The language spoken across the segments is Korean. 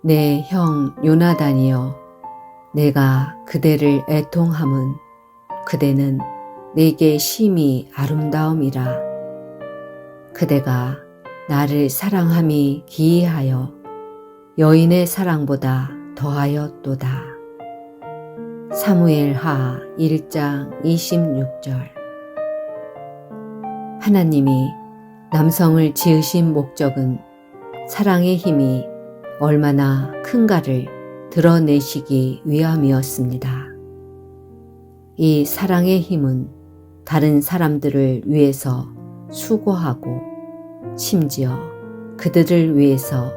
내 형 요나단이여. 내가 그대를 애통함은 그대는 내게 심히 아름다움이라. 그대가 나를 사랑함이 기이하여 여인의 사랑보다 더하였도다. 사무엘 하 1장 26절. 하나님이 남성을 지으신 목적은 사랑의 힘이 얼마나 큰가를 드러내시기 위함이었습니다. 이 사랑의 힘은 다른 사람들을 위해서 수고하고 심지어 그들을 위해서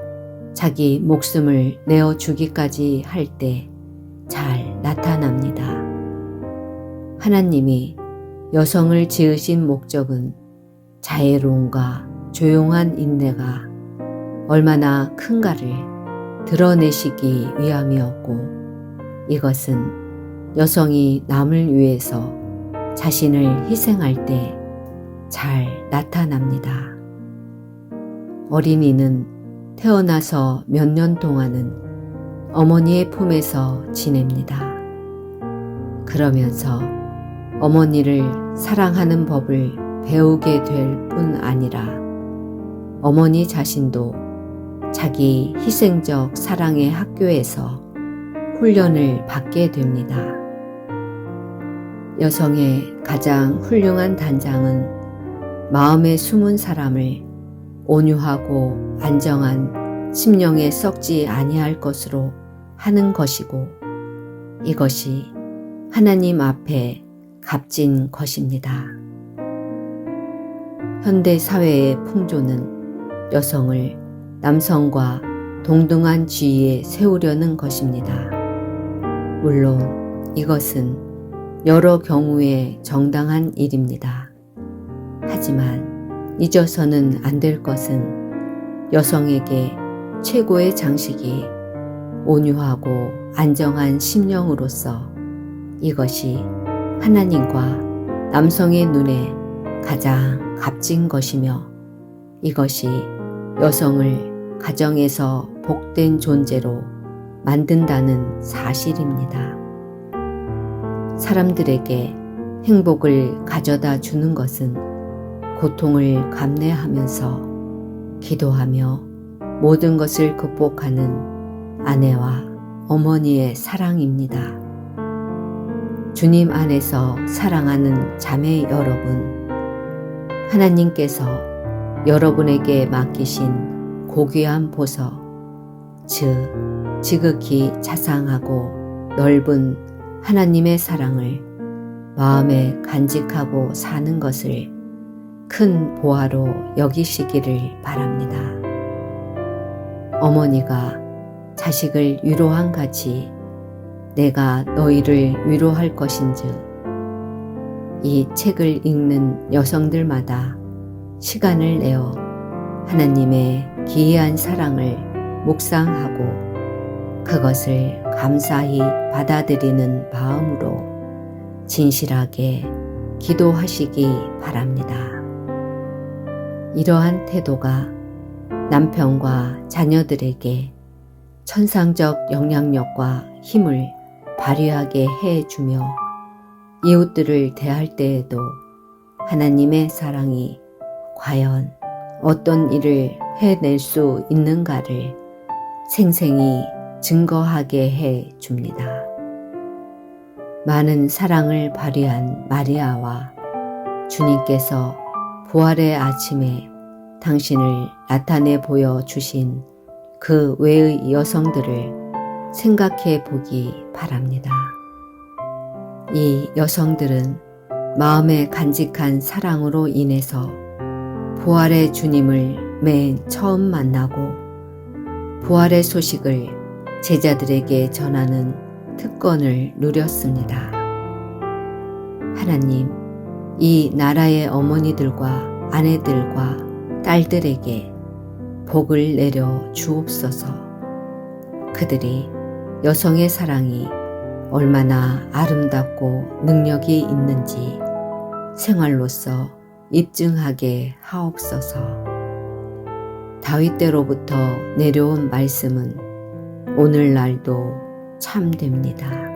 자기 목숨을 내어주기까지 할 때 잘 나타납니다. 하나님이 여성을 지으신 목적은 자애로움과 조용한 인내가 얼마나 큰가를 드러내시기 위함이었고 이것은 여성이 남을 위해서 자신을 희생할 때 잘 나타납니다. 어린이는 태어나서 몇 년 동안은 어머니의 품에서 지냅니다. 그러면서 어머니를 사랑하는 법을 배우게 될 뿐 아니라 어머니 자신도 자기 희생적 사랑의 학교에서 훈련을 받게 됩니다. 여성의 가장 훌륭한 단장은 마음에 숨은 사람을 온유하고 안정한 심령에 썩지 아니할 것으로 하는 것이고 이것이 하나님 앞에 값진 것입니다. 현대 사회의 풍조는 여성을 남성과 동등한 지위에 세우려는 것입니다. 물론 이것은 여러 경우에 정당한 일입니다. 하지만 잊어서는 안 될 것은 여성에게 최고의 장식이 온유하고 안정한 심령으로서 이것이 하나님과 남성의 눈에 가장 값진 것이며 이것이 여성을 가정에서 복된 존재로 만든다는 사실입니다. 사람들에게 행복을 가져다 주는 것은 고통을 감내하면서 기도하며 모든 것을 극복하는 아내와 어머니의 사랑입니다. 주님 안에서 사랑하는 자매 여러분, 하나님께서 여러분에게 맡기신 고귀한 보석, 즉, 지극히 자상하고 넓은 하나님의 사랑을 마음에 간직하고 사는 것을 큰 보화로 여기시기를 바랍니다. 어머니가 자식을 위로한 같이 내가 너희를 위로할 것인즉 이 책을 읽는 여성들마다 시간을 내어 하나님의 기이한 사랑을 묵상하고 그것을 감사히 받아들이는 마음으로 진실하게 기도하시기 바랍니다. 이러한 태도가 남편과 자녀들에게 천상적 영향력과 힘을 발휘하게 해주며 이웃들을 대할 때에도 하나님의 사랑이 과연 어떤 일을 해낼 수 있는가를 생생히 증거하게 해 줍니다. 많은 사랑을 발휘한 마리아와 주님께서 부활의 아침에 당신을 나타내 보여 주신 그 외의 여성들을 생각해 보기 바랍니다. 이 여성들은 마음에 간직한 사랑으로 인해서 부활의 주님을 맨 처음 만나고 부활의 소식을 제자들에게 전하는 특권을 누렸습니다. 하나님, 이 나라의 어머니들과 아내들과 딸들에게 복을 내려 주옵소서. 그들이 여성의 사랑이 얼마나 아름답고 능력이 있는지 생활로서 입증하게 하옵소서. 다윗 때로부터 내려온 말씀은 오늘날도 참됩니다.